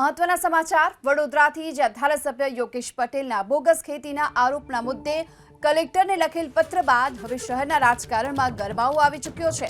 મહત્વના સમાચાર. વડોદરાથી જ્યાં ધારાસભ્ય યોગેશ પટેલના બોગસ ખેતીના આરોપના મુદ્દે કલેક્ટરને લખેલ પત્ર બાદ હવે શહેરના રાજકારણમાં ગરબાઓ આવી ચૂક્યો છે.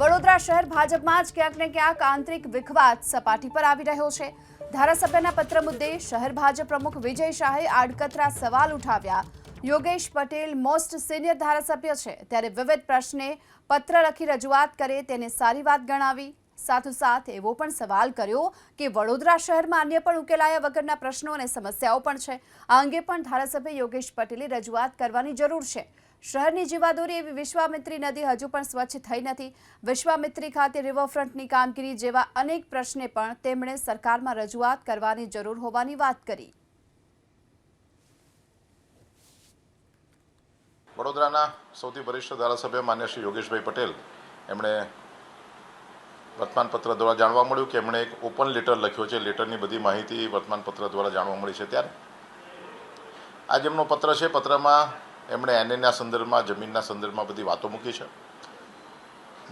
વડોદરા શહેર ભાજપમાં જ ક્યાંક ને ક્યાંક આંતરિક વિખવાદ સપાટી પર આવી રહ્યો છે. ધારાસભ્યના પત્ર મુદ્દે શહેર ભાજપ પ્રમુખ વિજય શાહે આડકતરા સવાલ ઉઠાવ્યા. યોગેશ પટેલ મોસ્ટ સિનિયર ધારાસભ્ય છે. ત્યારે વિવિધ પ્રશ્ને પત્ર લખી રજૂઆત કરે તેને સારી વાત ગણાવી. સાથોસાથ એવો પણ સવાલ કર્યો કે વડોદરા શહેરમાં અન્ય પણ ઉકેલાયા વગરના પ્રશ્નો અને સમસ્યાઓ પણ છે. આ અંગે પણ ધારાસભ્ય યોગેશ પટેલે રજૂઆત કરવાની જરૂર છે. શહેરની જીવાદોરી એવી વિશ્વામિત્રી નદી હજુ પણ સ્વચ્છ થઈ નથી. વિશ્વામિત્રી ખાતે રિવરફ્રન્ટની કામગીરી જેવા અનેક પ્રશ્ને પણ તેમણે સરકારમાં રજૂઆત કરવાની જરૂર હોવાની વાત કરી. વડોદરાના સૌથી વરિષ્ઠ ધારાસભ્ય માન્ય શ્રી યોગેશભાઈ પટેલ, એમણે વર્તમાનપત્ર દ્વારા જાણવા મળ્યું કે એમણે એક ઓપન લેટર લખ્યો છે. લેટરની બધી માહિતી વર્તમાનપત્ર દ્વારા જાણવા મળી છે ત્યારે. આજે એમનો પત્ર છે. પત્રમાં એમણે એનએના સંદર્ભમાં, જમીનના સંદર્ભમાં બધી વાતો મૂકી છે.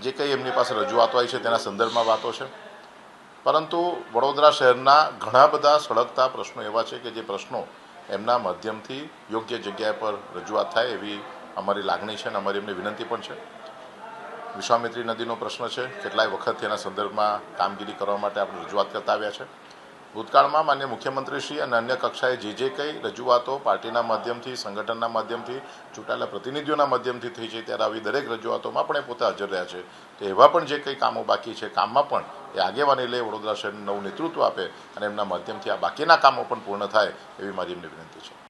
જે કંઈ એમની પાસે રજૂઆતો આવી છે તેના સંદર્ભમાં વાતો છે. પરંતુ વડોદરા શહેરના ઘણા બધા સળગતા પ્રશ્નો એવા છે કે જે પ્રશ્નો એમના માધ્યમથી યોગ્ય જગ્યા પર રજૂઆત થાય એવી અમારી લાગણી છે અને અમારી એમને વિનંતી પણ છે. વિશ્વામિત્રી નદીનો પ્રશ્ન છે. કેટલાય વખત એના સંદર્ભમાં કામગીરી કરવા માટે આપણે રજૂઆત કરતા આવ્યા છે. ભૂતકાળમાં માન્ય મુખ્યમંત્રીશ્રી અને અન્ય કક્ષાએ જે જે કંઈ રજૂઆતો પાર્ટીના માધ્યમથી, સંગઠનના માધ્યમથી, ચૂંટાયેલા પ્રતિનિધિઓના માધ્યમથી થઈ છે ત્યારે આવી દરેક રજૂઆતોમાં પણ એ પોતે હાજર રહ્યા છે. તો એવા પણ જે કંઈ કામો બાકી છે, કામમાં પણ એ આગેવાની લઈ વડોદરા શહેરનું નવું નેતૃત્વ આપે અને એમના માધ્યમથી આ બાકીના કામો પણ પૂર્ણ થાય એવી મારી એમની વિનંતી છે.